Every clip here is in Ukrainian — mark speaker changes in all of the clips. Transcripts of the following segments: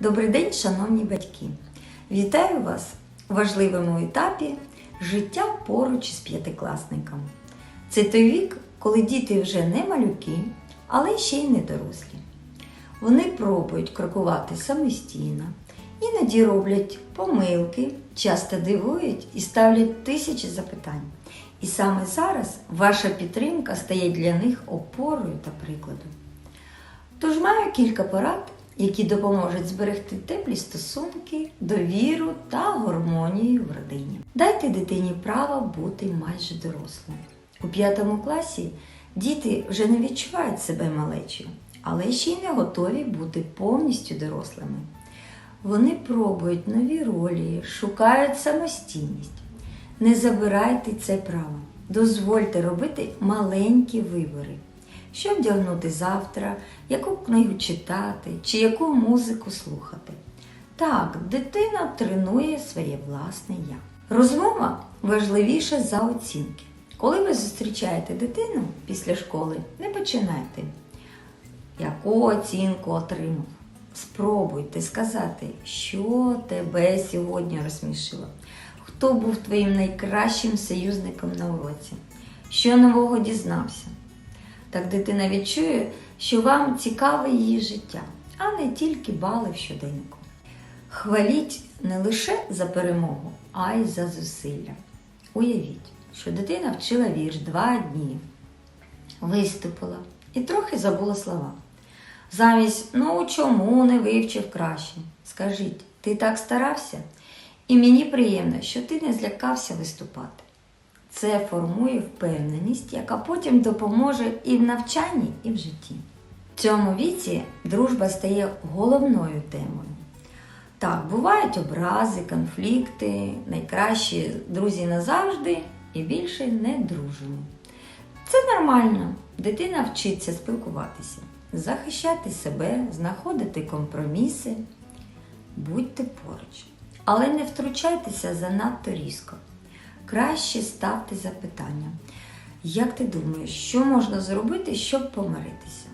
Speaker 1: Добрий день, шановні батьки! Вітаю вас у важливому етапі життя поруч із п'ятикласником. Це той вік, коли діти вже не малюки, але ще й не дорослі. Вони пробують крокувати самостійно, іноді роблять помилки, часто дивують і ставлять тисячі запитань. І саме зараз ваша підтримка стає для них опорою та прикладом. Тож маю кілька порад, які допоможуть зберегти теплі стосунки, довіру та гармонію в родині. Дайте дитині право бути майже дорослим. У п'ятому класі діти вже не відчувають себе малечою, але ще й не готові бути повністю дорослими. Вони пробують нові ролі, шукають самостійність. Не забирайте це право. Дозвольте робити маленькі вибори. Що вдягнути завтра, яку книгу читати чи яку музику слухати. Так, дитина тренує своє власне я. Розмова важливіша за оцінки. Коли ви зустрічаєте дитину після школи, не починайте. Яку оцінку отримав? Спробуйте сказати, що тебе сьогодні розсмішило. Хто був твоїм найкращим союзником на уроці? Що нового дізнався? Так дитина відчує, що вам цікаве її життя, а не тільки бали в щоденнику. Хваліть не лише за перемогу, а й за зусилля. Уявіть, що дитина вчила вірш два дні, виступила і трохи забула слова. Замість ну чому не вивчив краще? Скажіть, ти так старався? І мені приємно, що ти не злякався виступати. Це формує впевненість, яка потім допоможе і в навчанні, і в житті. В цьому віці дружба стає головною темою. Так, бувають образи, конфлікти, найкращі друзі назавжди і більше не дружимо. Це нормально. Дитина вчиться спілкуватися, захищати себе, знаходити компроміси. Будьте поруч. Але не втручайтеся занадто різко. Краще ставте запитання. Як ти думаєш, що можна зробити, щоб помиритися?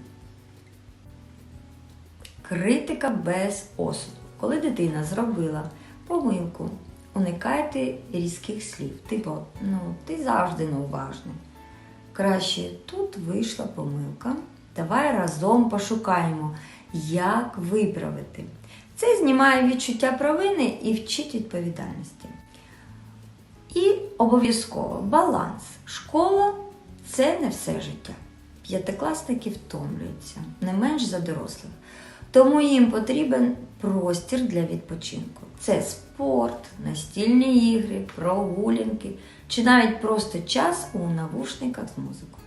Speaker 1: Критика без осуду. Коли дитина зробила помилку, уникайте різких слів. Типу, ну, ти завжди неуважний. Краще тут вийшла помилка. Давай разом пошукаємо, як виправити. Це знімає відчуття провини і вчить відповідальності. І обов'язково баланс. Школа це не все життя. П'ятикласники втомлюються не менш за дорослих. Тому їм потрібен простір для відпочинку. Це спорт, настільні ігри, прогулянки чи навіть просто час у навушниках з музикою.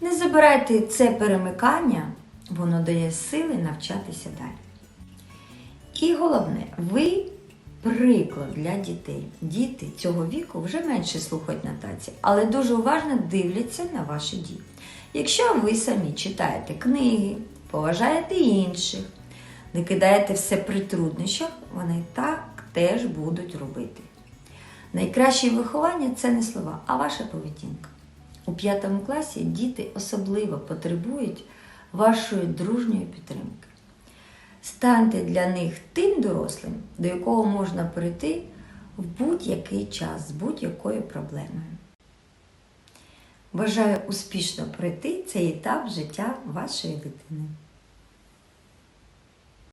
Speaker 1: Не забирайте це перемикання, воно дає сили навчатися далі. І головне, ви приклад для дітей. Діти цього віку вже менше слухають нотації, але дуже уважно дивляться на ваші дії. Якщо ви самі читаєте книги, поважаєте інших, не кидаєте все при труднощах, вони так теж будуть робити. Найкраще виховання це не слова, а ваша поведінка. У п'ятому класі діти особливо потребують вашої дружньої підтримки. Станьте для них тим дорослим, до якого можна прийти в будь-який час з будь-якою проблемою. Бажаю успішно пройти цей етап життя вашої дитини.